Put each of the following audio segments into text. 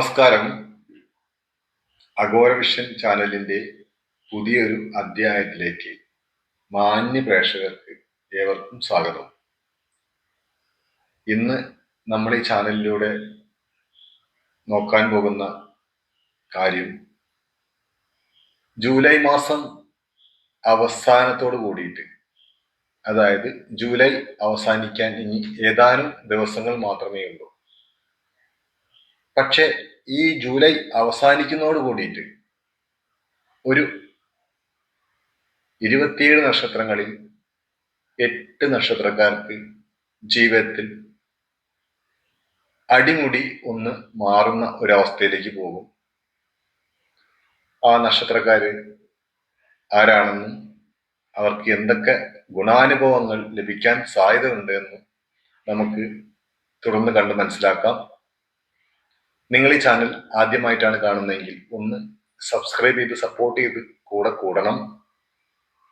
നമസ്കാരം. അഘോര വിഷൻ ചാനലിന്റെ പുതിയൊരു അധ്യായത്തിലേക്ക് മാന്യ പ്രേക്ഷകർക്ക് ഏവർക്കും സ്വാഗതം. ഇന്ന് നമ്മൾ ഈ ചാനലിലൂടെ നോക്കാൻ പോകുന്ന കാര്യം ജൂലൈ മാസം അവസാനത്തോട് കൂടിയിട്ട് അതായത് ജൂലൈ അവസാനിക്കാൻ ഇനി ഏതാനും ദിവസങ്ങൾ മാത്രമേ ഉള്ളൂ. പക്ഷെ ഈ ജൂലൈ അവസാനിക്കുന്നതോട് കൂടിയിട്ട് ഒരു ഇരുപത്തിയേഴ് നക്ഷത്രങ്ങളിൽ എട്ട് നക്ഷത്രക്കാർക്ക് ജീവിതത്തിൽ അടിമുടി ഒന്ന് മാറുന്ന ഒരവസ്ഥയിലേക്ക് പോകും. ആ നക്ഷത്രക്കാര് ആരാണെന്നും അവർക്ക് എന്തൊക്കെ ഗുണാനുഭവങ്ങൾ ലഭിക്കാൻ സാധ്യതയുണ്ട് എന്നും നമുക്ക് തുടർന്ന് കണ്ട് മനസ്സിലാക്കാം. നിങ്ങൾ ഈ ചാനൽ ആദ്യമായിട്ടാണ് കാണുന്നതെങ്കിൽ ഒന്ന് സബ്സ്ക്രൈബ് ചെയ്ത് സപ്പോർട്ട് ചെയ്ത് കൂടെ കൂടണം.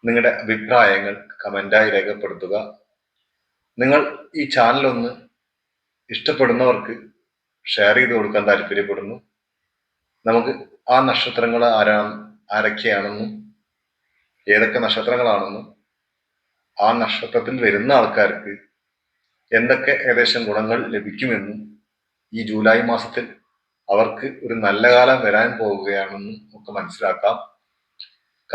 നിങ്ങളുടെ അഭിപ്രായങ്ങൾ കമന്റായി രേഖപ്പെടുത്തുക. നിങ്ങൾ ഈ ചാനൽ ഒന്ന് ഇഷ്ടപ്പെടുന്നവർക്ക് ഷെയർ ചെയ്ത് കൊടുക്കാൻ താല്പര്യപ്പെടുന്നു. നമുക്ക് ആ നക്ഷത്രങ്ങൾ ആരാണ് ആരൊക്കെയാണെന്നും ഏതൊക്കെ നക്ഷത്രങ്ങളാണെന്നും ആ നക്ഷത്രത്തിൽ വരുന്ന ആൾക്കാർക്ക് എന്തൊക്കെ ഏകദേശം ഗുണങ്ങൾ ലഭിക്കുമെന്നും ഈ ജൂലൈ മാസത്തിൽ അവർക്ക് ഒരു നല്ല കാലം വരാൻ പോവുകയാണെന്നും ഒക്കെ മനസ്സിലാക്കാം.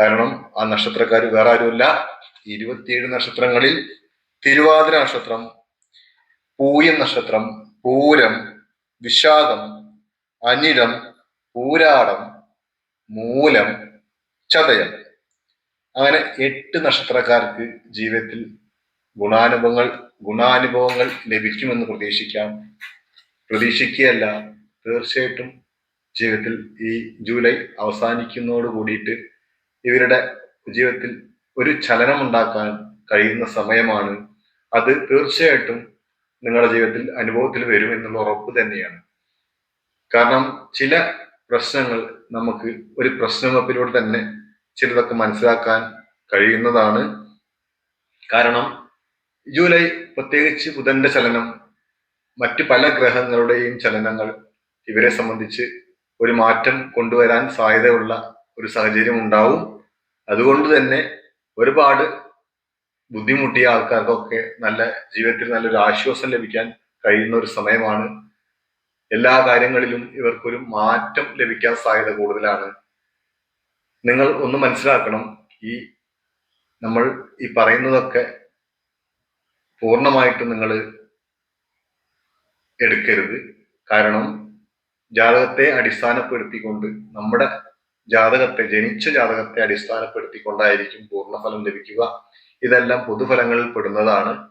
കാരണം ആ നക്ഷത്രക്കാർ വേറെ ആരുമില്ല. ഇരുപത്തിയേഴ് നക്ഷത്രങ്ങളിൽ തിരുവാതിര നക്ഷത്രം പൂയം നക്ഷത്രം പൂരം വിഷാദം അനിഴം പൂരാടം മൂലം ചതയം. അങ്ങനെ എട്ട് നക്ഷത്രക്കാർക്ക് ജീവിതത്തിൽ ഗുണാനുഭവങ്ങൾ ഗുണാനുഭവങ്ങൾ ലഭിക്കുമെന്ന് പ്രതീക്ഷിക്കാം. പ്രതീക്ഷിക്കുകയല്ല തീർച്ചയായിട്ടും ജീവിതത്തിൽ ഈ ജൂലൈ അവസാനിക്കുന്നതോട് കൂടിയിട്ട് ഇവരുടെ ജീവിതത്തിൽ ഒരു ചലനം ഉണ്ടാക്കാൻ കഴിയുന്ന സമയമാണ്. അത് തീർച്ചയായിട്ടും നിങ്ങളുടെ ജീവിതത്തിൽ അനുഭവത്തിൽ വരും എന്നുള്ള ഉറപ്പ് തന്നെയാണ്. കാരണം ചില പ്രശ്നങ്ങൾ നമുക്ക് ഒരു പ്രശ്നമപ്പിലൂടെ തന്നെ ചിലതൊക്കെ മനസ്സിലാക്കാൻ കഴിയുന്നതാണ്. കാരണം ജൂലൈ പ്രത്യേകിച്ച് ബുധന്റെ ചലനം മറ്റു പല ഗ്രഹങ്ങളുടെയും ചലനങ്ങൾ ഇവരെ സംബന്ധിച്ച് ഒരു മാറ്റം കൊണ്ടുവരാൻ സാധ്യതയുള്ള ഒരു സാഹചര്യം ഉണ്ടാവും. അതുകൊണ്ട് തന്നെ ഒരുപാട് ബുദ്ധിമുട്ടിയ ആൾക്കാർക്കൊക്കെ നല്ല ജീവിതത്തിൽ നല്ലൊരു ആശ്വാസം ലഭിക്കാൻ കഴിയുന്ന ഒരു സമയമാണ്. എല്ലാ കാര്യങ്ങളിലും ഇവർക്കൊരു മാറ്റം ലഭിക്കാൻ സാധ്യത കൂടുതലാണ്. നിങ്ങൾ ഒന്ന് മനസ്സിലാക്കണം ഈ നമ്മൾ ഈ പറയുന്നതൊക്കെ പൂർണമായിട്ടും നിങ്ങൾ എടുക്കരുത്. കാരണം ജാതകത്തെ അടിസ്ഥാനപ്പെടുത്തിക്കൊണ്ട് നമ്മുടെ ജാതകത്തെ ജനിച്ച ജാതകത്തെ അടിസ്ഥാനപ്പെടുത്തിക്കൊണ്ടായിരിക്കും പൂർണഫലം ലഭിക്കുക. ഇതെല്ലാം പൊതുഫലങ്ങളിൽ പെടുന്നതാണ്.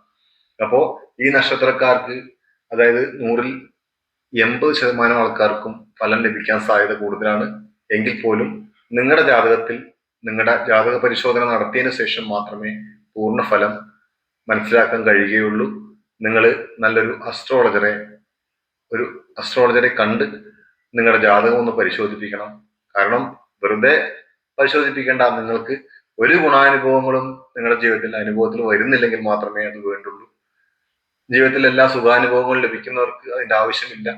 അപ്പോ ഈ നക്ഷത്രക്കാർക്ക് അതായത് നൂറിൽ എൺപത് ശതമാനം ആൾക്കാർക്കും ഫലം ലഭിക്കാൻ സാധ്യത കൂടുതലാണ്. എങ്കിൽ പോലും നിങ്ങളുടെ ജാതകത്തിൽ നിങ്ങളുടെ ജാതക പരിശോധന നടത്തിയതിനു ശേഷം മാത്രമേ പൂർണഫലം മനസ്സിലാക്കാൻ കഴിയുകയുള്ളൂ. നിങ്ങൾ നല്ലൊരു അസ്ട്രോളജറെ ഒരു അസ്ട്രോളജറെ കണ്ട് നിങ്ങളുടെ ജാതകം ഒന്ന് പരിശോധിപ്പിക്കണം. കാരണം വെറുതെ പരിശോധിപ്പിക്കേണ്ട നിങ്ങൾക്ക് ഒരു ഗുണാനുഭവങ്ങളും നിങ്ങളുടെ ജീവിതത്തിൽ അനുഭവത്തിൽ വരുന്നില്ലെങ്കിൽ മാത്രമേ അത് വേണ്ടുള്ളൂ. ജീവിതത്തിൽ എല്ലാ സുഖാനുഭവങ്ങളും ലഭിക്കുന്നവർക്ക് അതിന്റെ ആവശ്യമില്ല.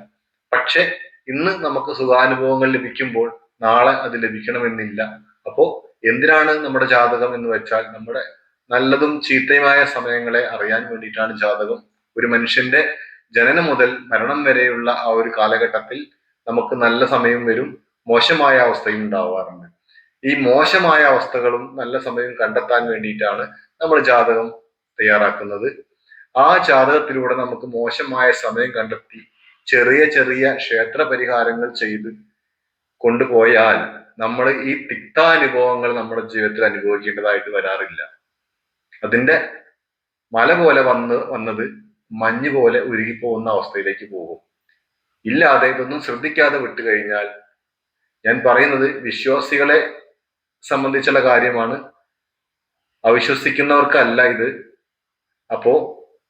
പക്ഷെ ഇന്ന് നമുക്ക് സുഖാനുഭവങ്ങൾ ലഭിക്കുമ്പോൾ നാളെ അത് ലഭിക്കണമെന്നില്ല. അപ്പോ എന്തിനാണ് നമ്മുടെ ജാതകം എന്ന് വെച്ചാൽ നമ്മുടെ നല്ലതും ചീത്തയുമായ സമയങ്ങളെ അറിയാൻ വേണ്ടിയിട്ടാണ് ജാതകം. ഒരു മനുഷ്യന്റെ ജനനം മുതൽ മരണം വരെയുള്ള ആ ഒരു കാലഘട്ടത്തിൽ നമുക്ക് നല്ല സമയം വരും മോശമായ അവസ്ഥയും ഉണ്ടാവാറുണ്ട്. ഈ മോശമായ അവസ്ഥകളും നല്ല സമയവും കണ്ടെത്താൻ വേണ്ടിയിട്ടാണ് നമ്മൾ ജാതകം തയ്യാറാക്കുന്നത്. ആ ജാതകത്തിലൂടെ നമുക്ക് മോശമായ സമയം കണ്ടെത്തി ചെറിയ ചെറിയ ക്ഷേത്ര പരിഹാരങ്ങൾ ചെയ്ത് കൊണ്ടുപോയാൽ നമ്മൾ ഈ തിക്താനുഭവങ്ങൾ നമ്മുടെ ജീവിതത്തിൽ അനുഭവിക്കേണ്ടതായിട്ട് വരാറില്ല. അതിന്റെ മല പോലെ വന്ന് വന്നത് മഞ്ഞ് പോലെ ഉരുകിപ്പോകുന്ന അവസ്ഥയിലേക്ക് പോകും. ഇല്ലാതെ ഇതൊന്നും ശ്രദ്ധിക്കാതെ വിട്ടു കഴിഞ്ഞാൽ ഞാൻ പറയുന്നത് വിശ്വാസികളെ സംബന്ധിച്ചുള്ള കാര്യമാണ്. അവിശ്വസിക്കുന്നവർക്കല്ല ഇത്. അപ്പോ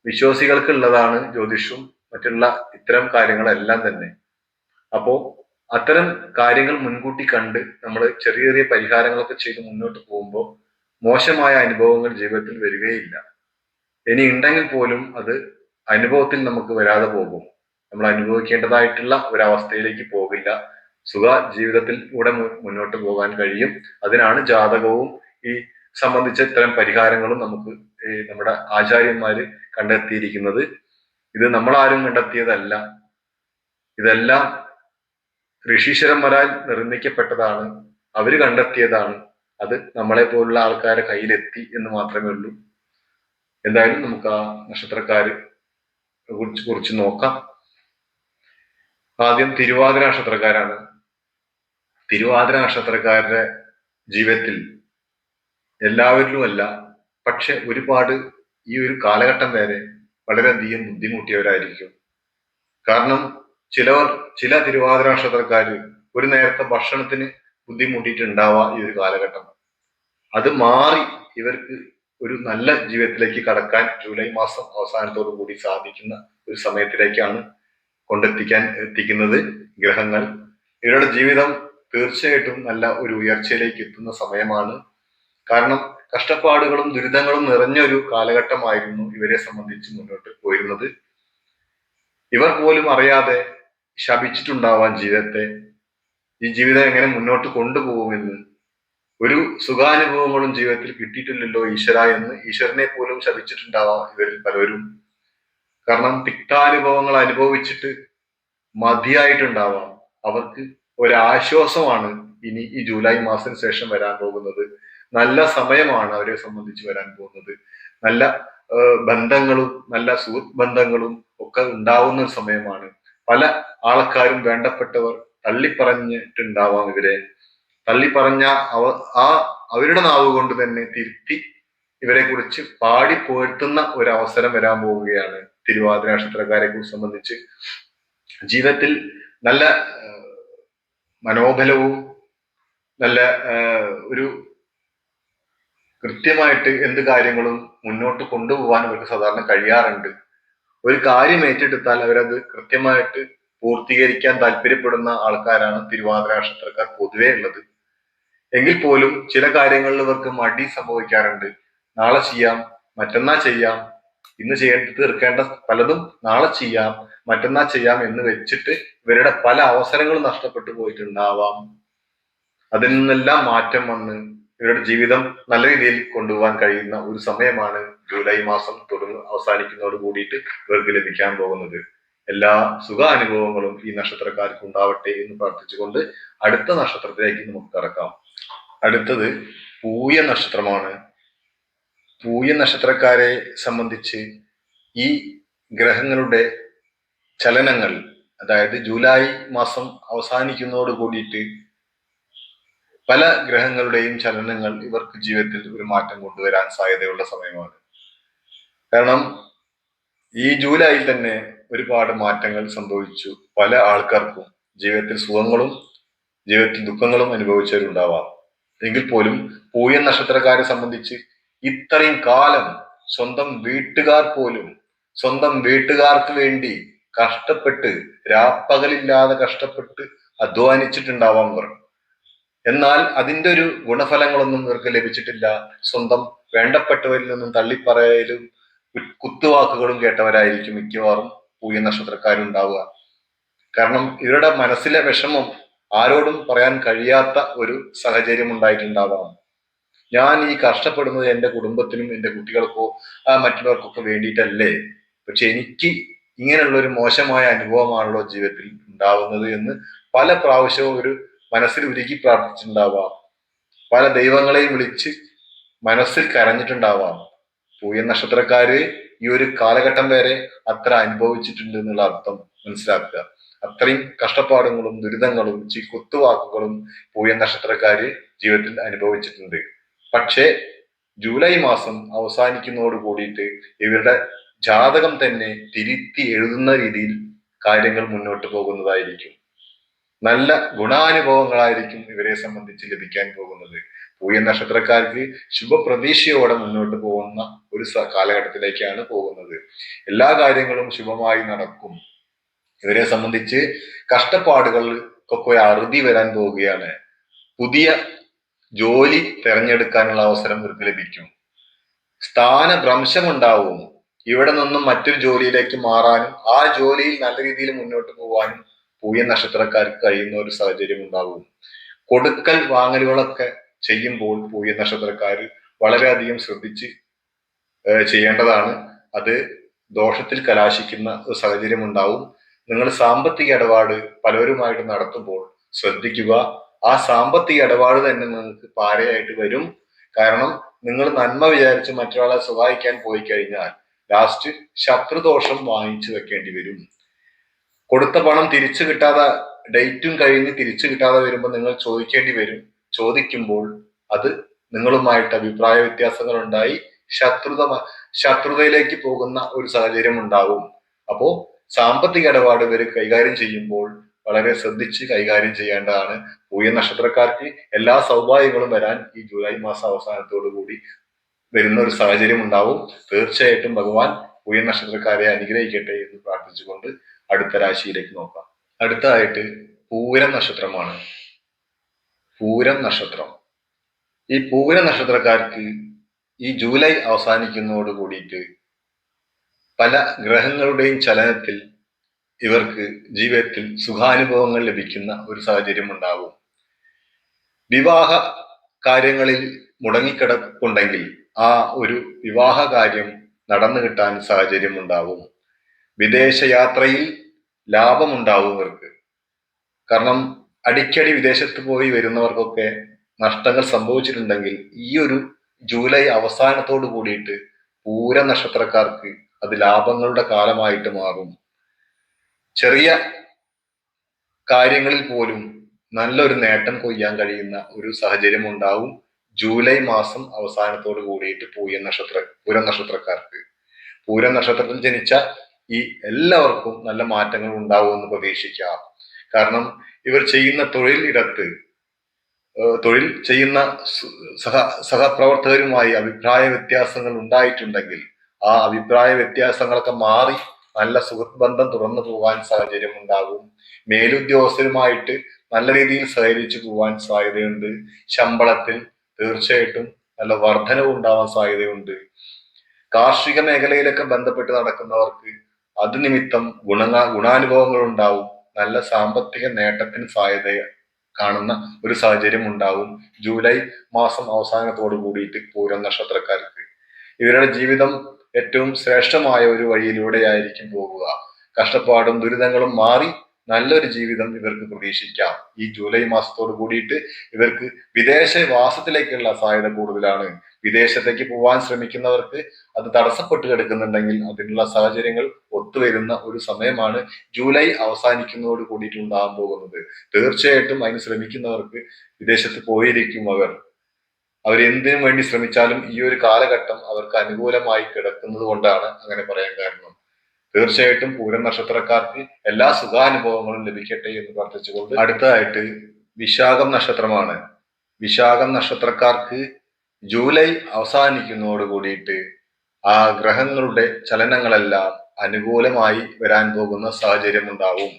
വിശ്വാസികൾക്കുള്ളതാണ് ജ്യോതിഷും മറ്റുള്ള ഇത്തരം കാര്യങ്ങളെല്ലാം തന്നെ. അപ്പോ അത്തരം കാര്യങ്ങൾ മുൻകൂട്ടി കണ്ട് നമ്മൾ ചെറിയ ചെറിയ പരിഹാരങ്ങളൊക്കെ ചെയ്ത് മുന്നോട്ട് പോകുമ്പോൾ മോശമായ അനുഭവങ്ങൾ ജീവിതത്തിൽ വരികയില്ല. ഇനി ഉണ്ടെങ്കിൽ പോലും അത് അനുഭവത്തിൽ നമുക്ക് വരാതെ പോകും. നമ്മൾ അനുഭവിക്കേണ്ടതായിട്ടുള്ള ഒരവസ്ഥയിലേക്ക് പോകില്ല. സുഖ ജീവിതത്തിൽ കൂടെ മുന്നോട്ട് പോകാൻ കഴിയും. അതിനാണ് ജാതകവും ഈ സംബന്ധിച്ച ഇത്തരം പരിഹാരങ്ങളും നമുക്ക് നമ്മുടെ ആചാര്യന്മാര് കണ്ടെത്തിയിരിക്കുന്നത്. ഇത് നമ്മളാരും കണ്ടെത്തിയതല്ല. ഇതെല്ലാം ഋഷീശ്വരന്മാരാൽ നിർമ്മിക്കപ്പെട്ടതാണ്. അവർ കണ്ടെത്തിയതാണ്. അത് നമ്മളെ പോലുള്ള ആൾക്കാരെ കയ്യിലെത്തി എന്ന് മാത്രമേ ഉള്ളൂ. എന്തായാലും നമുക്ക് ആ നക്ഷത്രക്കാര് കുറിച്ച് കുറിച്ച് നോക്കാം. ആദ്യം തിരുവാതിര നക്ഷത്രക്കാരാണ്. തിരുവാതിര നക്ഷത്രക്കാരുടെ ജീവിതത്തിൽ എല്ലാവരിലുമല്ല പക്ഷെ ഒരുപാട് ഈ ഒരു കാലഘട്ടം വരെ വളരെയധികം ബുദ്ധിമുട്ടിയവരായിരിക്കും. കാരണം ചിലവർ ചില തിരുവാതിര നക്ഷത്രക്കാർ ഒരു നേരത്തെ ഭക്ഷണത്തിന് ബുദ്ധിമുട്ടിയിട്ടുണ്ടാവാം ഈ ഒരു കാലഘട്ടം. അത് മാറി ഇവർക്ക് ഒരു നല്ല ജീവിതത്തിലേക്ക് കടക്കാൻ ജൂലൈ മാസം അവസാനത്തോടു കൂടി സാധിക്കുന്ന ഒരു സമയത്തിലേക്കാണ് കൊണ്ടെത്തിക്കാൻ എത്തിക്കുന്നത് ഗ്രഹങ്ങൾ. ഇവരുടെ ജീവിതം തീർച്ചയായിട്ടും നല്ല ഒരു ഉയർച്ചയിലേക്ക് എത്തുന്ന സമയമാണ്. കാരണം കഷ്ടപ്പാടുകളും ദുരിതങ്ങളും നിറഞ്ഞ ഒരു കാലഘട്ടമായിരുന്നു ഇവരെ സംബന്ധിച്ച് മുന്നോട്ട് പോയിരുന്നത്. ഇവർ പോലും അറിയാതെ ശപിച്ചിട്ടുണ്ടാവാൻ ജീവിതത്തെ ഈ ജീവിതം എങ്ങനെ മുന്നോട്ട് കൊണ്ടുപോകുമെന്ന് ഒരു സുഖാനുഭവങ്ങളും ജീവിതത്തിൽ കിട്ടിയിട്ടില്ലല്ലോ ഈശ്വര എന്ന് ഈശ്വരനെ പോലും ശപിച്ചിട്ടുണ്ടാവാം ഇവരിൽ പലരും. കാരണം തിക്താനുഭവങ്ങൾ അനുഭവിച്ചിട്ട് മതിയായിട്ടുണ്ടാവാം. അവർക്ക് ഒരാശ്വാസമാണ് ഇനി ഈ ജൂലൈ മാസത്തിന് ശേഷം വരാൻ പോകുന്നത്. നല്ല സമയമാണ് അവരെ സംബന്ധിച്ച് വരാൻ പോകുന്നത്. നല്ല ബന്ധങ്ങളും നല്ല സുഹൃത്ത് ബന്ധങ്ങളും ഒക്കെ ഉണ്ടാവുന്ന സമയമാണ്. പല ആൾക്കാരും വേണ്ടപ്പെട്ടവർ തള്ളിപ്പറഞ്ഞിട്ടുണ്ടാവാം ഇവരെ. തള്ളിപ്പറഞ്ഞ അവ ആ അവരുടെ നാവ് കൊണ്ട് തന്നെ തിരുത്തി ഇവരെ കുറിച്ച് പാടി പുകഴ്ത്തുന്ന ഒരു അവസരം വരാൻ പോവുകയാണ് തിരുവാതിര നക്ഷത്രക്കാരെ കുറിച്ച് സംബന്ധിച്ച്. ജീവിതത്തിൽ നല്ല മനോബലവും നല്ല ഒരു കൃത്യമായിട്ട് എന്ത് കാര്യങ്ങളും മുന്നോട്ട് കൊണ്ടുപോകാൻ അവർക്ക് സാധാരണ കഴിയാറുണ്ട്. ഒരു കാര്യം ഏറ്റെടുത്താൽ അവരത് കൃത്യമായിട്ട് പൂർത്തീകരിക്കാൻ താല്പര്യപ്പെടുന്ന ആൾക്കാരാണ് തിരുവാതിര നക്ഷത്രക്കാർ പൊതുവേ ഉള്ളത്. എങ്കിൽ പോലും ചില കാര്യങ്ങളിൽ ഇവർക്ക് മടി സംഭവിക്കാറുണ്ട്. നാളെ ചെയ്യാം മറ്റന്നാ ചെയ്യാം. ഇന്ന് ചെയ്യേണ്ട തീർക്കേണ്ട പലതും നാളെ ചെയ്യാം മറ്റന്നാ ചെയ്യാം എന്ന് വെച്ചിട്ട് ഇവരുടെ പല അവസരങ്ങളും നഷ്ടപ്പെട്ടു പോയിട്ടുണ്ടാവാം. അതിൽ നിന്നെല്ലാം മാറ്റം വന്ന് ഇവരുടെ ജീവിതം നല്ല രീതിയിൽ കൊണ്ടുപോകാൻ കഴിയുന്ന ഒരു സമയമാണ് ജൂലൈ മാസം തുടർന്ന് അവസാനിക്കുന്നതോട് കൂടിയിട്ട് ഇവർക്ക് ലഭിക്കാൻ പോകുന്നത്. എല്ലാ സുഖാനുഭവങ്ങളും ഈ നക്ഷത്രക്കാർക്ക് ഉണ്ടാവട്ടെ എന്ന് പ്രാർത്ഥിച്ചുകൊണ്ട് അടുത്ത നക്ഷത്രത്തിലേക്ക് നമുക്ക് കടക്കാം. അടുത്തത് പൂയ നക്ഷത്രമാണ്. പൂയ നക്ഷത്രക്കാരെ സംബന്ധിച്ച് ഈ ഗ്രഹങ്ങളുടെ ചലനങ്ങൾ അതായത് ജൂലൈ മാസം അവസാനിക്കുന്നതോട് കൂടിയിട്ട് പല ഗ്രഹങ്ങളുടെയും ചലനങ്ങൾ ഇവർക്ക് ജീവിതത്തിൽ ഒരു മാറ്റം കൊണ്ടുവരാൻ സാധ്യതയുള്ള സമയമാണ്. കാരണം ഈ ജൂലൈയിൽ തന്നെ ഒരുപാട് മാറ്റങ്ങൾ സംഭവിച്ചു. പല ആൾക്കാർക്കും ജീവിതത്തിൽ സുഖങ്ങളും ജീവിതത്തിൽ ദുഃഖങ്ങളും അനുഭവിച്ചവരുണ്ടാവാം. എങ്കിൽ പോലും പൂയൻ നക്ഷത്രക്കാരെ സംബന്ധിച്ച് ഇത്രയും കാലം സ്വന്തം വീട്ടുകാർ പോലും സ്വന്തം വീട്ടുകാർക്ക് വേണ്ടി കഷ്ടപ്പെട്ട് രാപ്പകലില്ലാതെ കഷ്ടപ്പെട്ട് അധ്വാനിച്ചിട്ടുണ്ടാവാം ഇവർ എന്നാൽ അതിന്റെ ഒരു ഗുണഫലങ്ങളൊന്നും ഇവർക്ക് ലഭിച്ചിട്ടില്ല. സ്വന്തം വേണ്ടപ്പെട്ടവരിൽ നിന്നും തള്ളിപ്പറയലും കുത്തുവാക്കുകളും കേട്ടവരായിരിക്കും മിക്കവാറും പൂയ നക്ഷത്രക്കാരുണ്ടാവുക. കാരണം ഇവരുടെ മനസ്സിലെ വിഷമം ആരോടും പറയാൻ കഴിയാത്ത ഒരു സാഹചര്യം ഉണ്ടായിട്ടുണ്ടാവാം. ഞാൻ ഈ കഷ്ടപ്പെടുന്നത് എന്റെ കുടുംബത്തിനും എന്റെ കുട്ടികൾക്കോ മറ്റുള്ളവർക്കൊക്കെ വേണ്ടിയിട്ടല്ലേ? പക്ഷെ എനിക്ക് ഇങ്ങനെയുള്ള ഒരു മോശമായ അനുഭവമാണല്ലോ ജീവിതത്തിൽ ഉണ്ടാവുന്നത് എന്ന് പല പ്രാവശ്യവും ഒരു മനസ്സിൽ ഉരുകി പ്രാർത്ഥിച്ചിട്ടുണ്ടാവാം. പല ദൈവങ്ങളെയും വിളിച്ച് മനസ്സിൽ കരഞ്ഞിട്ടുണ്ടാവാം. പൂയ നക്ഷത്രക്കാര് ഈ ഒരു കാലഘട്ടം വരെ അത്ര അനുഭവിച്ചിട്ടുണ്ട് എന്നുള്ള അർത്ഥം മനസ്സിലാക്കുക. അത്രയും കഷ്ടപ്പാടുകളും ദുരിതങ്ങളും ചീ കുത്തുവാക്കുകളും പൂയ നക്ഷത്രക്കാര് ജീവിതത്തിൽ അനുഭവിച്ചിട്ടുണ്ട്. പക്ഷേ ജൂലൈ മാസം അവസാനിക്കുന്നതോട് കൂടിയിട്ട് ഇവരുടെ ജാതകം തന്നെ തിരുത്തി എഴുതുന്ന രീതിയിൽ കാര്യങ്ങൾ മുന്നോട്ട് പോകുന്നതായിരിക്കും. നല്ല ഗുണാനുഭവങ്ങളായിരിക്കും ഇവരെ സംബന്ധിച്ച് ലഭിക്കാൻ പോകുന്നത്. പൂയ നക്ഷത്രക്കാർക്ക് ശുഭപ്രതീക്ഷയോടെ മുന്നോട്ട് പോകുന്ന ഒരു കാലഘട്ടത്തിലേക്കാണ് പോകുന്നത്. എല്ലാ കാര്യങ്ങളും ശുഭമായി നടക്കും. ഇവരെ സംബന്ധിച്ച് കഷ്ടപ്പാടുകൾക്കൊക്കെ അറുതി വരാൻ പോവുകയാണ്. പുതിയ ജോലി തിരഞ്ഞെടുക്കാനുള്ള അവസരം ഇവർക്ക് ലഭിക്കും. സ്ഥാനഭ്രംശം ഉണ്ടാവും ഇവിടെ നിന്നും മറ്റൊരു ജോലിയിലേക്ക് മാറാനും ആ ജോലിയിൽ നല്ല രീതിയിൽ മുന്നോട്ട് പോകാനും പൂയ നക്ഷത്രക്കാർക്ക് കഴിയുന്ന ഒരു സാഹചര്യം ഉണ്ടാവും. കൊടുക്കൽ വാങ്ങലുകളൊക്കെ ചെയ്യുമ്പോൾ പൂയ നക്ഷത്രക്കാർ വളരെയധികം ശ്രദ്ധിച്ച് ചെയ്യേണ്ടതാണ്. അത് ദോഷത്തിൽ കലാശിക്കുന്ന ഒരു സാഹചര്യം ഉണ്ടാവും. നിങ്ങൾ സാമ്പത്തിക ഇടപാട് പലരുമായിട്ട് നടത്തുമ്പോൾ ശ്രദ്ധിക്കുക. ആ സാമ്പത്തിക ഇടപാട് തന്നെ നിങ്ങൾക്ക് പാരയായിട്ട് വരും. കാരണം നിങ്ങൾ നന്മ വിചാരിച്ച് മറ്റൊരാളെ സഹായിക്കാൻ പോയി കഴിഞ്ഞാൽ ലാസ്റ്റ് ശത്രുദോഷം വാങ്ങിച്ചു വെക്കേണ്ടി വരും. കൊടുത്ത പണം തിരിച്ചു കിട്ടാതെ ഡേറ്റും കഴിഞ്ഞ് തിരിച്ചു കിട്ടാതെ വരുമ്പോൾ നിങ്ങൾ ചോദിക്കേണ്ടി വരും. ചോദിക്കുമ്പോൾ അത് നിങ്ങളുമായിട്ട് അഭിപ്രായ വ്യത്യാസങ്ങൾ ഉണ്ടായി. ശത്രുത ശത്രുതയിലേക്ക് പോകുന്ന ഒരു സാഹചര്യം ഉണ്ടാവും. അപ്പോ സാമ്പത്തിക ഇടപാട് ഇവർ കൈകാര്യം ചെയ്യുമ്പോൾ വളരെ ശ്രദ്ധിച്ച് കൈകാര്യം ചെയ്യേണ്ടതാണ്. പൂയ നക്ഷത്രക്കാർക്ക് എല്ലാ സൗഭാഗ്യങ്ങളും വരാൻ ഈ ജൂലൈ മാസം അവസാനത്തോടു കൂടി വരുന്ന ഒരു സാഹചര്യം ഉണ്ടാവും. തീർച്ചയായിട്ടും ഭഗവാൻ പൂയ നക്ഷത്രക്കാരെ അനുഗ്രഹിക്കട്ടെ എന്ന് പ്രാർത്ഥിച്ചുകൊണ്ട് അടുത്ത രാശിയിലേക്ക് നോക്കാം. അടുത്തതായിട്ട് പൂരം നക്ഷത്രമാണ്. പൂരം നക്ഷത്രം. ഈ പൂരം നക്ഷത്രക്കാർക്ക് ഈ ജൂലൈ അവസാനിക്കുന്നതോട് കൂടിയിട്ട് പല ഗ്രഹങ്ങളുടെയും ചലനത്തിൽ ഇവർക്ക് ജീവിതത്തിൽ സുഖാനുഭവങ്ങൾ ലഭിക്കുന്ന ഒരു സാഹചര്യം ഉണ്ടാവും വിവാഹ കാര്യങ്ങളിൽ മുടങ്ങിക്കിടപ്പുണ്ടെങ്കിൽ ആ ഒരു വിവാഹ കാര്യം നടന്നു കിട്ടാൻ സാഹചര്യം ഉണ്ടാവും വിദേശ യാത്രയിൽ ലാഭമുണ്ടാവും ഇവർക്ക്. കാരണം അടിക്കടി വിദേശത്ത് പോയി വരുന്നവർക്കൊക്കെ നഷ്ടങ്ങൾ സംഭവിച്ചിട്ടുണ്ടെങ്കിൽ ഈ ഒരു ജൂലൈ അവസാനത്തോട് കൂടിയിട്ട് പൂര നക്ഷത്രക്കാർക്ക് അത് ലാഭങ്ങളുടെ കാലമായിട്ട് മാറും. ചെറിയ കാര്യങ്ങളിൽ പോലും നല്ലൊരു നേട്ടം കൊയ്യാൻ കഴിയുന്ന ഒരു സാഹചര്യം ഉണ്ടാവും. ജൂലൈ മാസം അവസാനത്തോട് കൂടിയിട്ട് പൂയ നക്ഷത്ര പൂര നക്ഷത്രക്കാർക്ക്. പൂര നക്ഷത്രത്തിൽ ജനിച്ച ഈ എല്ലാവർക്കും നല്ല മാറ്റങ്ങൾ ഉണ്ടാവുമെന്ന് പ്രതീക്ഷിക്കാം. കാരണം ഇവർ ചെയ്യുന്ന തൊഴിലിടത്ത് ഇടത്ത് തൊഴിൽ ചെയ്യുന്ന സഹ സഹപ്രവർത്തകരുമായി അഭിപ്രായ വ്യത്യാസങ്ങൾ ഉണ്ടായിട്ടുണ്ടെങ്കിൽ ആ അഭിപ്രായ വ്യത്യാസങ്ങളൊക്കെ മാറി നല്ല സുഹൃത്ത് ബന്ധം തുറന്നു പോകാൻ സാഹചര്യം ഉണ്ടാകും മേലുദ്യോഗസ്ഥരുമായിട്ട് നല്ല രീതിയിൽ സഹകരിച്ചു പോകാൻ സാധ്യതയുണ്ട്. ശമ്പളത്തിൽ തീർച്ചയായിട്ടും നല്ല വർധനവ് ഉണ്ടാവാൻ സാധ്യതയുണ്ട്. കാർഷിക മേഖലയിലൊക്കെ ബന്ധപ്പെട്ട് നടക്കുന്നവർക്ക് അത് നിമിത്തം ഗുണ ഗുണാനുഭവങ്ങൾ ഉണ്ടാവും. നല്ല സാമ്പത്തിക നേട്ടത്തിന് സാധ്യത കാണുന്ന ഒരു സാഹചര്യം ഉണ്ടാവും. ജൂലൈ മാസം അവസാനത്തോടു കൂടിയിട്ട് പൂരം നക്ഷത്രക്കാർക്ക്. ഇവരുടെ ജീവിതം ഏറ്റവും ശ്രേഷ്ഠമായ ഒരു വഴിയിലൂടെയായിരിക്കും പോകുക. കഷ്ടപ്പാടും ദുരിതങ്ങളും മാറി നല്ലൊരു ജീവിതം ഇവർക്ക് പ്രതീക്ഷിക്കാം. ഈ ജൂലൈ മാസത്തോട് കൂടിയിട്ട് ഇവർക്ക് വിദേശ വാസത്തിലേക്കുള്ള സാധ്യത കൂടുതലാണ്. വിദേശത്തേക്ക് പോവാൻ ശ്രമിക്കുന്നവർക്ക് അത് തടസ്സപ്പെട്ട് കിടക്കുന്നുണ്ടെങ്കിൽ അതിനുള്ള സാഹചര്യങ്ങൾ ഒത്തുവരുന്ന ഒരു സമയമാണ് ജൂലൈ അവസാനിക്കുന്നതോട് കൂടിയിട്ട് ഉണ്ടാകാൻ പോകുന്നത്. തീർച്ചയായിട്ടും അതിന് ശ്രമിക്കുന്നവർക്ക് വിദേശത്ത് പോയിരിക്കും അവർ. അവരെന്തിനു വേണ്ടി ശ്രമിച്ചാലും ഈ ഒരു കാലഘട്ടം അവർക്ക് അനുകൂലമായി കിടക്കുന്നത് കൊണ്ടാണ് അങ്ങനെ പറയാൻ കാരണം. തീർച്ചയായിട്ടും പൂരം നക്ഷത്രക്കാർക്ക് എല്ലാ സുഖാനുഭവങ്ങളും ലഭിക്കട്ടെ എന്ന് പ്രാർത്ഥിച്ചുകൊണ്ട് അടുത്തതായിട്ട് വിശാഖം നക്ഷത്രമാണ്. വിശാഖം നക്ഷത്രക്കാർക്ക് ജൂലൈ അവസാനിക്കുന്നതോട് കൂടിയിട്ട് ആ ഗ്രഹങ്ങളുടെ ചലനങ്ങളെല്ലാം അനുകൂലമായി വരാൻ പോകുന്ന സാഹചര്യം ഉണ്ടാവും.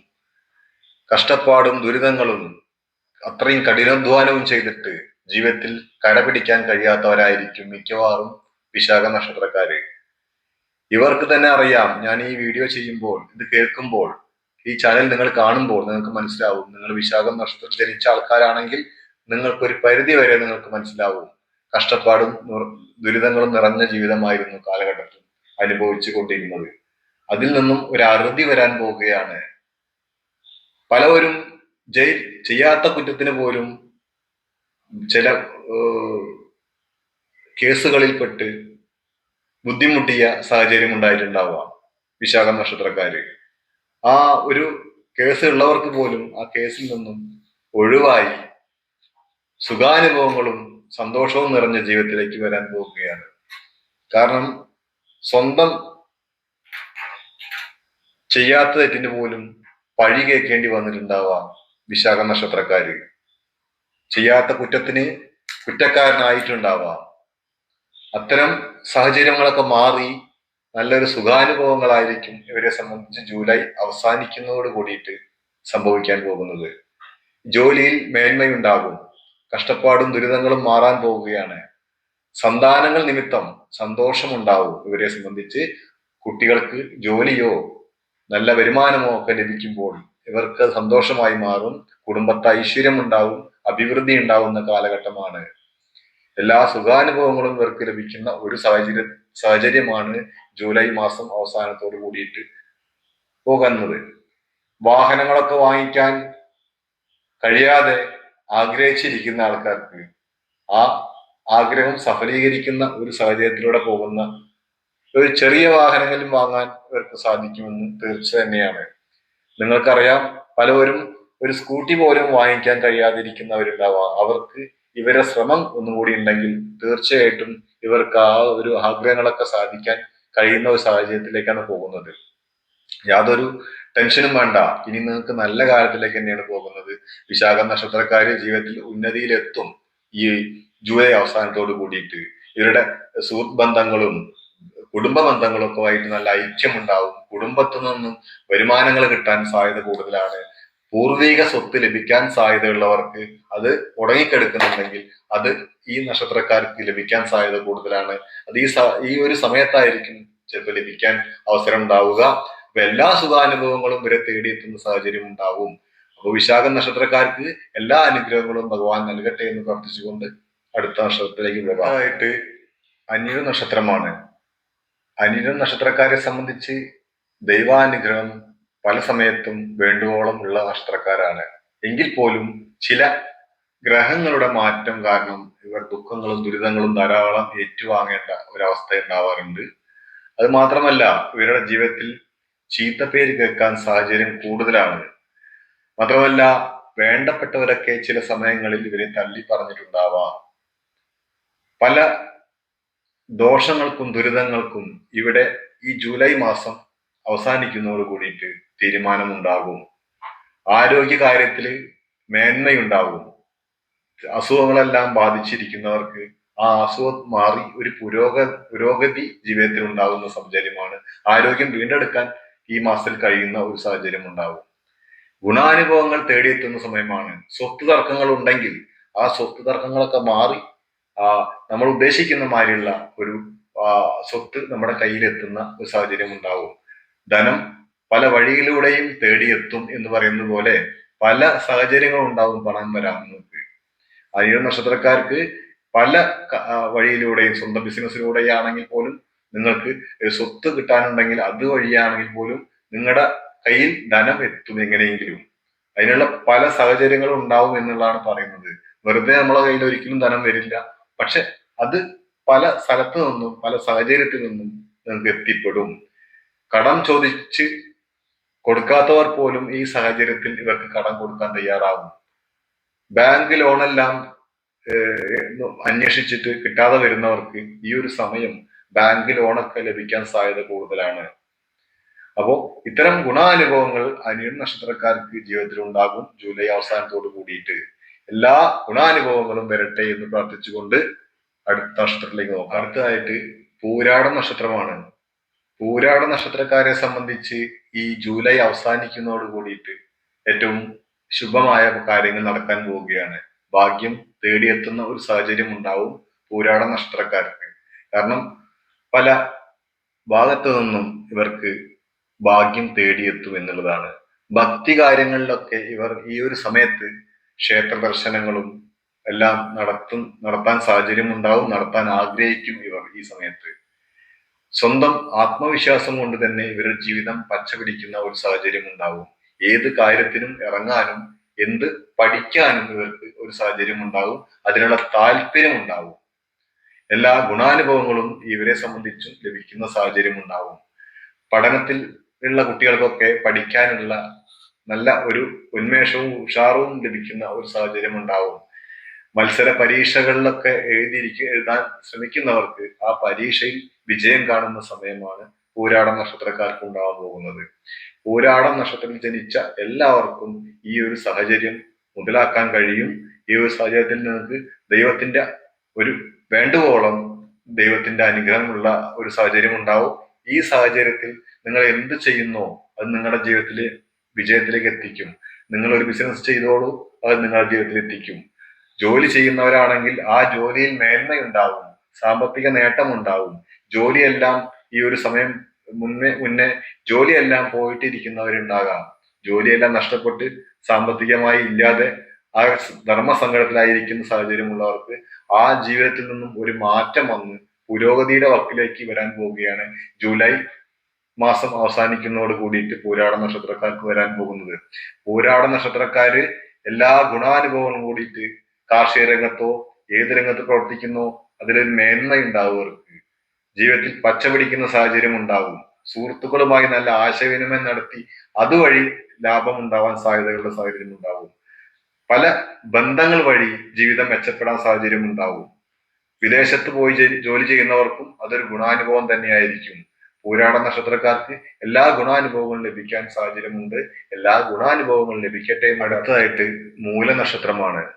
കഷ്ടപ്പാടും ദുരിതങ്ങളും അത്രയും കഠിനാധ്വാനവും ചെയ്തിട്ട് ജീവിതത്തിൽ കടപിടിക്കാൻ കഴിയാത്തവരായിരിക്കും മിക്കവാറും വിശാഖ നക്ഷത്രക്കാര് ഇവർക്ക് തന്നെ അറിയാം ഞാൻ ഈ വീഡിയോ ചെയ്യുമ്പോൾ ഇത് കേൾക്കുമ്പോൾ ഈ ചാനൽ നിങ്ങൾ കാണുമ്പോൾ നിങ്ങൾക്ക് മനസ്സിലാവും നിങ്ങൾ വിശാഖം നക്ഷത്രത്തിൽ ജനിച്ച ആൾക്കാരാണെങ്കിൽ നിങ്ങൾക്ക് ഒരു പരിധി വരെ നിങ്ങൾക്ക് മനസ്സിലാവും. കഷ്ടപ്പാടും ദുരിതങ്ങളും നിറഞ്ഞ ജീവിതമായിരുന്നു കാലഘട്ടത്തിൽ അനുഭവിച്ചു കൊണ്ടിരുന്നത് അതിൽ നിന്നും ഒരു അറുതി വരാൻ പോവുകയാണ്. പലവരും ജയിൽ ചെയ്യാത്ത കുറ്റത്തിന് പോലും ചില കേസുകളിൽ കേസുകളിൽപ്പെട്ട് ബുദ്ധിമുട്ടിയ സാഹചര്യം ഉണ്ടായിട്ടുണ്ടാവാം വിശാഖ നക്ഷത്രക്കാര്. ആ ഒരു കേസ് ഉള്ളവർക്ക് പോലും ആ കേസിൽ നിന്നും ഒഴിവായി സുഖാനുഭവങ്ങളും സന്തോഷവും നിറഞ്ഞ ജീവിതത്തിലേക്ക് വരാൻ പോവുകയാണ്. കാരണം സ്വന്തം ചെയ്യാത്ത തെറ്റിന് പോലും പഴി കേൾക്കേണ്ടി വന്നിട്ടുണ്ടാവാം വിശാഖ നക്ഷത്രക്കാര്. ചെയ്യാത്ത കുറ്റത്തിന് കുറ്റക്കാരനായിട്ടുണ്ടാവാം. അത്തരം സാഹചര്യങ്ങളൊക്കെ മാറി നല്ലൊരു സുഖാനുഭവങ്ങളായിരിക്കും ഇവരെ സംബന്ധിച്ച് ജൂലൈ അവസാനിക്കുന്നതോട് കൂടിയിട്ട് സംഭവിക്കാൻ പോകുന്നത്. ജോലിയിൽ മേന്മയുണ്ടാകും. കഷ്ടപ്പാടും ദുരിതങ്ങളും മാറാൻ പോവുകയാണ് സന്താനങ്ങൾ നിമിത്തം സന്തോഷമുണ്ടാവും ഇവരെ സംബന്ധിച്ച്. കുട്ടികൾക്ക് ജോലിയോ നല്ല വരുമാനമോ ഒക്കെ ലഭിക്കുമ്പോൾ ഇവർക്ക് സന്തോഷമായി മാറും. കുടുംബത്തെ ഐശ്വര്യം ഉണ്ടാവും അഭിവൃദ്ധി ഉണ്ടാവുന്ന കാലഘട്ടമാണ്. എല്ലാ സുഖാനുഭവങ്ങളും ഇവർക്ക് ലഭിക്കുന്ന ഒരു സാഹചര്യ സാഹചര്യമാണ് ജൂലൈ മാസം അവസാനത്തോട് കൂടിയിട്ട് പോകുന്നത്. വാഹനങ്ങളൊക്കെ വാങ്ങിക്കാൻ കഴിയാതെ ആഗ്രഹിച്ചിരിക്കുന്ന ആൾക്കാർക്ക് ആ ആഗ്രഹം സഫലീകരിക്കുന്ന ഒരു സാഹചര്യത്തിലൂടെ പോകുന്ന ഒരു ചെറിയ വാഹനങ്ങളും വാങ്ങാൻ ഇവർക്ക് സാധിക്കുമെന്ന് തീർച്ച തന്നെയാണ് നിങ്ങൾക്കറിയാം പലവരും ഒരു സ്കൂട്ടി പോലും വാങ്ങിക്കാൻ കഴിയാതിരിക്കുന്നവരുണ്ടാവാം. അവർക്ക് ഇവരെ ശ്രമം ഒന്നുകൂടി ഉണ്ടെങ്കിൽ തീർച്ചയായിട്ടും ഇവർക്ക് ആ ഒരു ആഗ്രഹങ്ങളൊക്കെ സാധിക്കാൻ കഴിയുന്ന ഒരു സാഹചര്യത്തിലേക്കാണ് പോകുന്നത്. യാതൊരു ടെൻഷനും വേണ്ട. ഇനി നിങ്ങൾക്ക് നല്ല കാലത്തിലേക്ക് തന്നെയാണ് പോകുന്നത്. വിശാഖ നക്ഷത്രക്കാർ ജീവിതത്തിൽ ഉന്നതിയിലെത്തും ഈ ജൂലൈ അവസാനത്തോട് കൂടിയിട്ട്. ഇവരുടെ സുഹൃത്ത് ബന്ധങ്ങളും കുടുംബ ബന്ധങ്ങളൊക്കെ ആയിട്ട് നല്ല ഐക്യമുണ്ടാവും. കുടുംബത്തിൽ നിന്നും വരുമാനങ്ങൾ കിട്ടാൻ സാധ്യത കൂടുതലാണ്. പൂർവിക സ്വത്ത് ലഭിക്കാൻ സാധ്യതയുള്ളവർക്ക് അത് ഉടങ്ങിക്കെടുക്കുന്നുണ്ടെങ്കിൽ അത് ഈ നക്ഷത്രക്കാർക്ക് ലഭിക്കാൻ സാധ്യത കൂടുതലാണ്. അത് ഈ ഈ ഒരു സമയത്തായിരിക്കും ചിലപ്പോൾ ലഭിക്കാൻ അവസരം ഉണ്ടാവുക അപ്പൊ എല്ലാ സുഖാനുഭവങ്ങളും ഇവരെ തേടിയെത്തുന്ന സാഹചര്യം ഉണ്ടാവും. അപ്പോൾ വിശാഖ നക്ഷത്രക്കാർക്ക് എല്ലാ അനുഗ്രഹങ്ങളും ഭഗവാൻ നൽകട്ടെ എന്ന് പ്രാർത്ഥിച്ചുകൊണ്ട് അടുത്ത നക്ഷത്രത്തിലേക്ക് പോകാം. ആയിട്ട് അനിഴ നക്ഷത്രമാണ് അനിഴ നക്ഷത്രക്കാരെ സംബന്ധിച്ച് ദൈവാനുഗ്രഹം പല സമയത്തും വേണ്ടുവോളം ഉള്ള നക്ഷത്രക്കാരാണ് എങ്കിൽ പോലും ചില ഗ്രഹങ്ങളുടെ മാറ്റം കാരണം ഇവർ ദുഃഖങ്ങളും ദുരിതങ്ങളും ധാരാളം ഏറ്റുവാങ്ങേണ്ട ഒരവസ്ഥ ഉണ്ടാവാറുണ്ട്. അത് മാത്രമല്ല ഇവരുടെ ജീവിതത്തിൽ ചീത്തപ്പേര് കേൾക്കാൻ സാഹചര്യം കൂടുതലാണ്. മാത്രമല്ല വേണ്ടപ്പെട്ടവരൊക്കെ ചില സമയങ്ങളിൽ ഇവരെ തള്ളി പറഞ്ഞിട്ടുണ്ടാവാം. പല ദോഷങ്ങൾക്കും ദുരിതങ്ങൾക്കും ഇവിടെ ഈ ജൂലൈ മാസം അവസാനിക്കുന്നതോട് കൂടിയിട്ട് തീരുമാനമുണ്ടാകും. ആരോഗ്യ കാര്യത്തിൽ മേന്മയുണ്ടാകും. അസുഖങ്ങളെല്ലാം ബാധിച്ചിരിക്കുന്നവർക്ക് ആ അസുഖം മാറി ഒരു പുരോഗ പുരോഗതി ജീവിതത്തിൽ ഉണ്ടാകുന്ന സാഹചര്യമാണ്. ആരോഗ്യം വീണ്ടെടുക്കാൻ ഈ മാസത്തിൽ കഴിയുന്ന ഒരു സാഹചര്യം ഉണ്ടാകും ഗുണാനുഭവങ്ങൾ തേടിയെത്തുന്ന സമയമാണ്. സ്വത്ത് തർക്കങ്ങൾ ഉണ്ടെങ്കിൽ ആ സ്വത്ത് തർക്കങ്ങളൊക്കെ മാറി ആ നമ്മൾ ഉദ്ദേശിക്കുന്ന മാതിരിയുള്ള ഒരു സ്വത്ത് നമ്മുടെ കയ്യിലെത്തുന്ന ഒരു സാഹചര്യം ഉണ്ടാവും ധനം പല വഴിയിലൂടെയും തേടിയെത്തും എന്ന് പറയുന്ന പോലെ പല സാഹചര്യങ്ങളും ഉണ്ടാവും പണം വരാൻ നമുക്ക് അയ്യോ നക്ഷത്രക്കാർക്ക് പല വഴിയിലൂടെയും സ്വന്തം ബിസിനസ്സിലൂടെയാണെങ്കിൽ പോലും നിങ്ങൾക്ക് സ്വത്ത് കിട്ടാനുണ്ടെങ്കിൽ അത് വഴിയാണെങ്കിൽ പോലും നിങ്ങളുടെ കയ്യിൽ ധനം എത്തും എങ്ങനെയെങ്കിലും. അതിനുള്ള പല സാഹചര്യങ്ങളും ഉണ്ടാവും എന്നുള്ളതാണ് പറയുന്നത്. വെറുതെ നമ്മളെ കയ്യിൽ ഒരിക്കലും ധനം വരില്ല. പക്ഷെ അത് പല സ്ഥലത്തു നിന്നും പല സാഹചര്യത്തിൽ നിന്നും നിങ്ങൾക്ക് എത്തിപ്പെടും. കടം ചോദിച്ച് കൊടുക്കാത്തവർ പോലും ഈ സാഹചര്യത്തിൽ ഇവർക്ക് കടം കൊടുക്കാൻ തയ്യാറാകും ബാങ്ക് ലോണെല്ലാം അന്വേഷിച്ചിട്ട് കിട്ടാതെ വരുന്നവർക്ക് ഈ ഒരു സമയം ബാങ്ക് ലോണൊക്കെ ലഭിക്കാൻ സാധ്യത കൂടുതലാണ്. അപ്പോൾ ഇത്തരം ഗുണാനുഭവങ്ങൾ അനിയൻ നക്ഷത്രക്കാർക്ക് ജീവിതത്തിൽ ഉണ്ടാകും. ജൂലൈ അവസാനത്തോട് കൂടിയിട്ട് എല്ലാ ഗുണാനുഭവങ്ങളും വരട്ടെ എന്ന് പ്രാർത്ഥിച്ചുകൊണ്ട് അടുത്ത നക്ഷത്രത്തിലേക്ക് നോക്കാം. അടുത്തതായിട്ട് പൂരാട നക്ഷത്രമാണ്. പൂരാട നക്ഷത്രക്കാരെ സംബന്ധിച്ച് ഈ ജൂലൈ അവസാനിക്കുന്നതോട് കൂടിയിട്ട് ഏറ്റവും ശുഭമായ കാര്യങ്ങൾ നടക്കാൻ പോവുകയാണ്. ഭാഗ്യം തേടിയെത്തുന്ന ഒരു സാഹചര്യം ഉണ്ടാവും പൂരാട നഷ്ടക്കാർക്ക്. കാരണം പല ഭാഗത്തു നിന്നും ഇവർക്ക് ഭാഗ്യം തേടിയെത്തും എന്നുള്ളതാണ്. ഭക്തി കാര്യങ്ങളിലൊക്കെ ഇവർ ഈ ഒരു സമയത്ത് ക്ഷേത്ര ദർശനങ്ങളും എല്ലാം നടത്തും നടത്താൻ സാഹചര്യം ഉണ്ടാവും നടത്താൻ ആഗ്രഹിക്കും ഇവർ ഈ സമയത്ത്. സ്വന്തം ആത്മവിശ്വാസം കൊണ്ട് തന്നെ ഇവരുടെ ജീവിതം പച്ചപിടിക്കുന്ന ഒരു സാഹചര്യം ഉണ്ടാവും. ഏത് കാര്യത്തിനും ഇറങ്ങാനും എന്ത് പഠിക്കാനും ഇവർക്ക് ഒരു സാഹചര്യം ഉണ്ടാവും. അതിനുള്ള താല്പര്യം ഉണ്ടാവും. എല്ലാ ഗുണാനുഭവങ്ങളും ഇവരെ സംബന്ധിച്ചും ലഭിക്കുന്ന സാഹചര്യം ഉണ്ടാവും. പഠനത്തിൽ ഉള്ള കുട്ടികൾക്കൊക്കെ പഠിക്കാനുള്ള നല്ല ഒരു ഉന്മേഷവും ഉഷാറവും ലഭിക്കുന്ന ഒരു സാഹചര്യം ഉണ്ടാവും. മത്സര പരീക്ഷകളിലൊക്കെ എഴുതിയിരിക്കുക എഴുതാൻ ശ്രമിക്കുന്നവർക്ക് ആ പരീക്ഷയിൽ വിജയം കാണുന്ന സമയമാണ് പൂരാടം നക്ഷത്രക്കാർക്ക് ഉണ്ടാവാൻ പോകുന്നത്. പൂരാടം നക്ഷത്രത്തിൽ ജനിച്ച എല്ലാവർക്കും ഈ ഒരു സാഹചര്യം മുതലാക്കാൻ കഴിയും. ഈ ഒരു സാഹചര്യത്തിൽ നിങ്ങൾക്ക് ദൈവത്തിന്റെ ഒരു വേണ്ടുവോളം ദൈവത്തിന്റെ അനുഗ്രഹമുള്ള ഒരു സാഹചര്യം ഉണ്ടാവും. ഈ സാഹചര്യത്തിൽ നിങ്ങൾ എന്ത് ചെയ്യുന്നോ അത് നിങ്ങളുടെ ജീവിതത്തിലെ വിജയത്തിലേക്ക് എത്തിക്കും. നിങ്ങൾ ഒരു ബിസിനസ് ചെയ്തോളൂ അത് നിങ്ങളുടെ ജീവിതത്തിൽ എത്തിക്കും ജോലി ചെയ്യുന്നവരാണെങ്കിൽ ആ ജോലിയിൽ മേന്മയുണ്ടാവും സാമ്പത്തിക നേട്ടം ഉണ്ടാവും ജോലിയെല്ലാം ഈ ഒരു സമയം മുന്നേ മുന്നേ ജോലിയെല്ലാം പോയിട്ടിരിക്കുന്നവരുണ്ടാകാം. ജോലിയെല്ലാം നഷ്ടപ്പെട്ട് സാമ്പത്തികമായി ഇല്ലാതെ ആ ധർമ്മസങ്കടത്തിലായിരിക്കുന്ന സാഹചര്യമുള്ളവർക്ക് ആ ജീവിതത്തിൽ നിന്നും ഒരു മാറ്റം വന്ന് പുരോഗതിയുടെ വക്കിലേക്ക് വരാൻ പോവുകയാണ് ജൂലൈ മാസം അവസാനിക്കുന്നതോട് കൂടിയിട്ട് പോരാട നക്ഷത്രക്കാർക്ക് വരാൻ പോകുന്നത്. പോരാട നക്ഷത്രക്കാര് എല്ലാ ഗുണാനുഭവങ്ങളും കൂടിയിട്ട് കാർഷിക രംഗത്തോ ഏത് രംഗത്ത് പ്രവർത്തിക്കുന്നോ അതിലൊരു മേന്മ ഉണ്ടാവുക ജീവിതത്തിൽ പച്ചപിടിക്കുന്ന സാഹചര്യം ഉണ്ടാവും. സുഹൃത്തുക്കളുമായി നല്ല ആശയവിനിമയം നടത്തി അതുവഴി ലാഭം ഉണ്ടാവാൻ സാധ്യതകളുടെ സാഹചര്യം ഉണ്ടാവും. പല ബന്ധങ്ങൾ വഴി ജീവിതം മെച്ചപ്പെടാൻ സാഹചര്യം ഉണ്ടാവും. വിദേശത്ത് പോയി ജോലി ചെയ്യുന്നവർക്കും അതൊരു ഗുണാനുഭവം തന്നെയായിരിക്കും. പൂരാട നക്ഷത്രക്കാർക്ക് എല്ലാ ഗുണാനുഭവങ്ങളും ലഭിക്കാൻ സാഹചര്യമുണ്ട്. എല്ലാ ഗുണാനുഭവങ്ങളും ലഭിക്കട്ടെ അടുത്തതായിട്ട് മൂല നക്ഷത്രമാണ്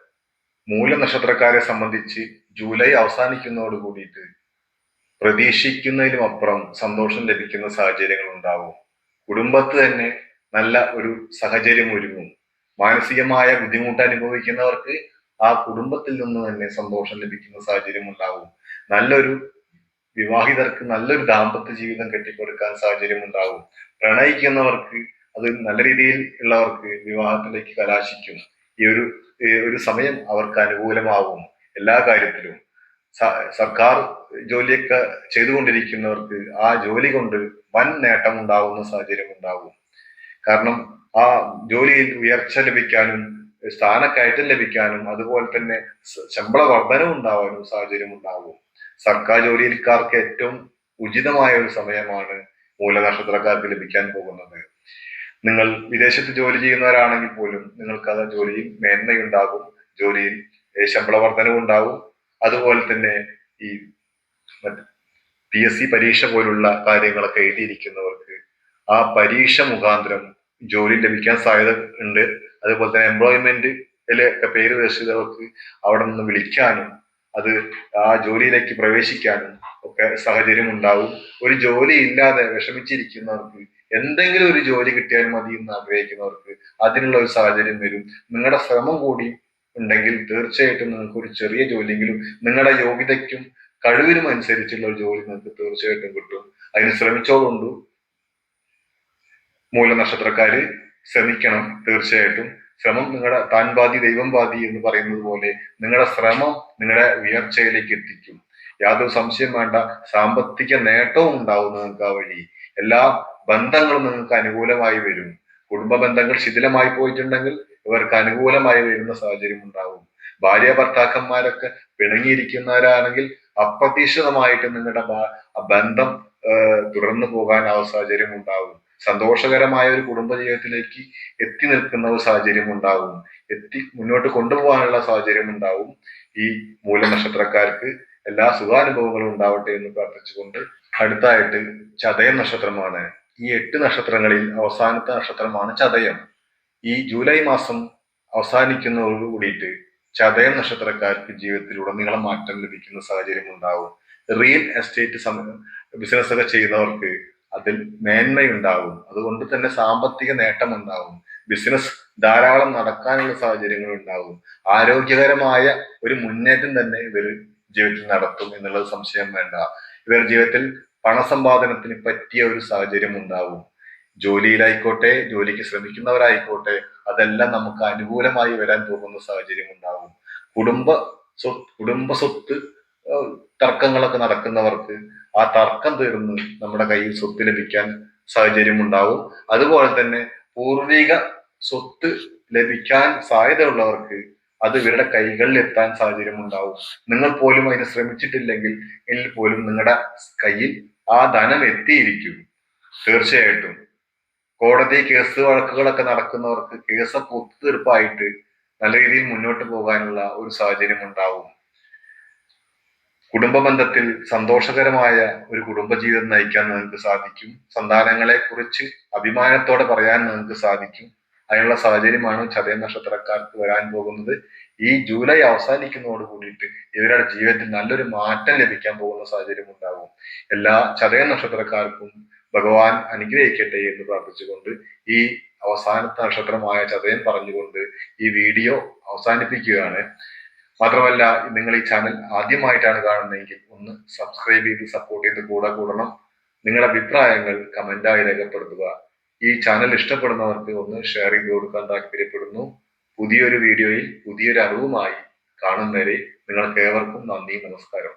മൂല നക്ഷത്രക്കാരെ സംബന്ധിച്ച് ജൂലൈ അവസാനിക്കുന്നതോട് കൂടിയിട്ട് പ്രതീക്ഷിക്കുന്നതിലും അപ്പുറം സന്തോഷം ലഭിക്കുന്ന സാഹചര്യങ്ങൾ ഉണ്ടാവും കുടുംബത്ത് തന്നെ നല്ല ഒരു സാഹചര്യം ഒരുങ്ങും. മാനസികമായ ബുദ്ധിമുട്ട് അനുഭവിക്കുന്നവർക്ക് ആ കുടുംബത്തിൽ നിന്ന് തന്നെ സന്തോഷം ലഭിക്കുന്ന സാഹചര്യം ഉണ്ടാവും. നല്ലൊരു വിവാഹിതർക്ക് നല്ലൊരു ദാമ്പത്യ ജീവിതം കെട്ടിക്കൊടുക്കാൻ സാഹചര്യം ഉണ്ടാവും. പ്രണയിക്കുന്നവർക്ക് അത് നല്ല രീതിയിൽ ഉള്ളവർക്ക് വിവാഹത്തിലേക്ക് കലാശിക്കും. ഈ ഒരു ഒരു സമയം അവർക്ക് അനുകൂലമാകും എല്ലാ കാര്യത്തിലും. സർക്കാർ ജോലിയൊക്കെ ചെയ്തുകൊണ്ടിരിക്കുന്നവർക്ക് ആ ജോലി കൊണ്ട് വൻ നേട്ടം ഉണ്ടാകുന്ന സാഹചര്യം ഉണ്ടാകും കാരണം ആ ജോലിയിൽ ഉയർച്ച ലഭിക്കാനും സ്ഥാനക്കയറ്റം ലഭിക്കാനും അതുപോലെ തന്നെ ശമ്പള വർധനം ഉണ്ടാവാനും സാഹചര്യം ഉണ്ടാകും സർക്കാർ ജോലിക്കാർക്ക് ഏറ്റവും ഉചിതമായ ഒരു സമയമാണ് മൂലനക്ഷത്രക്കാർക്ക് ലഭിക്കാൻ പോകുന്നത്. നിങ്ങൾ വിദേശത്ത് ജോലി ചെയ്യുന്നവരാണെങ്കിൽ പോലും നിങ്ങൾക്ക് അത് ജോലിയിൽ മേന്മയുണ്ടാകും. ജോലിയിൽ ശമ്പള വർധനവും ഉണ്ടാകും അതുപോലെ തന്നെ ഈ പി എസ് സി പരീക്ഷ പോലുള്ള കാര്യങ്ങളൊക്കെ എഴുതിയിരിക്കുന്നവർക്ക് ആ പരീക്ഷ മുഖാന്തരം ജോലി ലഭിക്കാൻ സാധ്യത ഉണ്ട്. അതുപോലെ തന്നെ എംപ്ലോയ്മെന്റിലൊക്കെ പേര് രക്ഷിതവർക്ക് അവിടെ നിന്ന് വിളിക്കാനും അത് ആ ജോലിയിലേക്ക് പ്രവേശിക്കാനും ഒക്കെ സാഹചര്യം ഉണ്ടാവും ഒരു ജോലി ഇല്ലാതെ വിഷമിച്ചിരിക്കുന്നവർക്ക് എന്തെങ്കിലും ഒരു ജോലി കിട്ടിയാൽ മതി എന്ന് ആഗ്രഹിക്കുന്നവർക്ക് അതിനുള്ള ഒരു സാഹചര്യം വരും. നിങ്ങളുടെ ശ്രമം കൂടി ഉണ്ടെങ്കിൽ തീർച്ചയായിട്ടും നിങ്ങൾക്ക് ഒരു ചെറിയ ജോലിയെങ്കിലും നിങ്ങളുടെ യോഗ്യതയ്ക്കും കഴിവിനും അനുസരിച്ചുള്ള ഒരു ജോലി നിങ്ങൾക്ക് തീർച്ചയായിട്ടും കിട്ടും. അതിന് ശ്രമിച്ചോളുണ്ടു മൂലനക്ഷത്രക്കാര് ശ്രമിക്കണം തീർച്ചയായിട്ടും. ശ്രമം നിങ്ങളുടെ താൻ ബാധി ദൈവം ബാധി എന്ന് പറയുന്നത് പോലെ നിങ്ങളുടെ ശ്രമം നിങ്ങളുടെ ഉയർച്ചയിലേക്ക് എത്തിക്കും. യാതൊരു സംശയം വേണ്ട. സാമ്പത്തിക നേട്ടവും ഉണ്ടാവും നിങ്ങൾക്ക് ആ വഴി. എല്ലാ ബന്ധങ്ങളും നിങ്ങൾക്ക് അനുകൂലമായി വരും. കുടുംബ ബന്ധങ്ങൾ ശിഥിലമായി പോയിട്ടുണ്ടെങ്കിൽ ഇവർക്ക് അനുകൂലമായി വരുന്ന സാഹചര്യം ഉണ്ടാവും ഭാര്യ ഭർത്താക്കന്മാരൊക്കെ പിണങ്ങിയിരിക്കുന്നവരാണെങ്കിൽ അപ്രതീക്ഷിതമായിട്ട് നിങ്ങളുടെ ബന്ധം തുടർന്നു പോകാൻ ആ സാഹചര്യം ഉണ്ടാവും സന്തോഷകരമായ ഒരു കുടുംബജീവിതത്തിലേക്ക് എത്തി നിൽക്കുന്ന ഒരു സാഹചര്യം ഉണ്ടാവും എത്തി മുന്നോട്ട് കൊണ്ടുപോകാനുള്ള സാഹചര്യം ഉണ്ടാവും ഈ മൂലനക്ഷത്രക്കാർക്ക് എല്ലാ സുഖാനുഭവങ്ങളും ഉണ്ടാവട്ടെ എന്ന് പ്രാർത്ഥിച്ചുകൊണ്ട് അടുത്തായിട്ട് ചതയം നക്ഷത്രമാണ് ഈ എട്ട് നക്ഷത്രങ്ങളിൽ അവസാനത്തെ നക്ഷത്രമാണ് ചതയം. ഈ ജൂലൈ മാസം അവസാനിക്കുന്നതോട് കൂടിയിട്ട് ചതയം നക്ഷത്രക്കാർക്ക് ജീവിതത്തിൽ നീളം മാറ്റം ലഭിക്കുന്ന സാഹചര്യം ഉണ്ടാവും. റിയൽ എസ്റ്റേറ്റ് ബിസിനസ് ഒക്കെ ചെയ്യുന്നവർക്ക് അതിൽ മേന്മയുണ്ടാവും. അതുകൊണ്ട് തന്നെ സാമ്പത്തിക നേട്ടം ഉണ്ടാവും ബിസിനസ് ധാരാളം നടക്കാനുള്ള സാഹചര്യങ്ങൾ ഉണ്ടാവും. ആരോഗ്യകരമായ ഒരു മുന്നേറ്റം തന്നെ ഇവർ ജീവിതത്തിൽ നടത്തും എന്നുള്ളത് സംശയം വേണ്ട. ഇവർ ജീവിതത്തിൽ പണസമ്പാദനത്തിന് പറ്റിയ ഒരു സാഹചര്യം ഉണ്ടാവും. ജോലിയിലായിക്കോട്ടെ ജോലിക്ക് ശ്രമിക്കുന്നവരായിക്കോട്ടെ അതെല്ലാം നമുക്ക് അനുകൂലമായി വരാൻ പോകുന്ന സാഹചര്യം ഉണ്ടാവും. കുടുംബ സ്വത്ത് കുടുംബ സ്വത്ത് തർക്കങ്ങളൊക്കെ നടക്കുന്നവർക്ക് ആ തർക്കം തീർന്ന് നമ്മുടെ കയ്യിൽ സ്വത്ത് ലഭിക്കാൻ സാഹചര്യം ഉണ്ടാവും. അതുപോലെ തന്നെ പൂർവിക സ്വത്ത് ലഭിക്കാൻ സാധ്യതയുള്ളവർക്ക് അത് ഇവരുടെ കൈകളിൽ എത്താൻ സാഹചര്യം ഉണ്ടാവും നിങ്ങൾ പോലും അതിന് ശ്രമിച്ചിട്ടില്ലെങ്കിൽ എങ്കിൽ പോലും നിങ്ങളുടെ കയ്യിൽ ആ ധനം എത്തിയിരിക്കും. തീർച്ചയായിട്ടും. കോടതി കേസ് വഴക്കുകളൊക്കെ നടക്കുന്നവർക്ക് കേസ് ഒത്തുതീർപ്പായിട്ട് നല്ല രീതിയിൽ മുന്നോട്ട് പോകാനുള്ള ഒരു സാഹചര്യം ഉണ്ടാവും കുടുംബ ബന്ധത്തിൽ സന്തോഷകരമായ ഒരു കുടുംബജീവിതം നയിക്കാൻ നിങ്ങൾക്ക് സാധിക്കും. സന്താനങ്ങളെ കുറിച്ച് അഭിമാനത്തോടെ പറയാൻ നിങ്ങൾക്ക് സാധിക്കും. അതിനുള്ള സാഹചര്യമാണ് ചതയ നക്ഷത്രക്കാർക്ക് വരാൻ പോകുന്നത്. ഈ ജൂലൈ അവസാനിക്കുന്നതോട് കൂടിയിട്ട് ഇവരുടെ ജീവിതത്തിൽ നല്ലൊരു മാറ്റം ലഭിക്കാൻ പോകുന്ന സാഹചര്യം ഉണ്ടാകും. എല്ലാ ചതയ നക്ഷത്രക്കാർക്കും ഭഗവാൻ അനുഗ്രഹിക്കട്ടെ എന്ന് പ്രാർത്ഥിച്ചുകൊണ്ട് ഈ അവസാനത്തെ നക്ഷത്രമായ ചതയൻ പറഞ്ഞുകൊണ്ട് ഈ വീഡിയോ അവസാനിപ്പിക്കുകയാണ്. മാത്രമല്ല നിങ്ങൾ ഈ ചാനൽ ആദ്യമായിട്ടാണ് കാണുന്നതെങ്കിൽ ഒന്ന് സബ്സ്ക്രൈബ് ചെയ്ത് സപ്പോർട്ട് ചെയ്ത് കൂടെ കൂടണം. നിങ്ങളുടെ അഭിപ്രായങ്ങൾ കമന്റായി രേഖപ്പെടുത്തുക. ഈ ചാനൽ ഇഷ്ടപ്പെടുന്നവർക്ക് ഒന്ന് ഷെയർ ചെയ്ത് കൊടുക്കാൻ താല്പര്യപ്പെടുന്നു. പുതിയൊരു വീഡിയോയിൽ പുതിയൊരു അറിവുമായി കാണുന്നവരെ നിങ്ങൾക്ക് ഏവർക്കും നന്ദി നമസ്കാരം.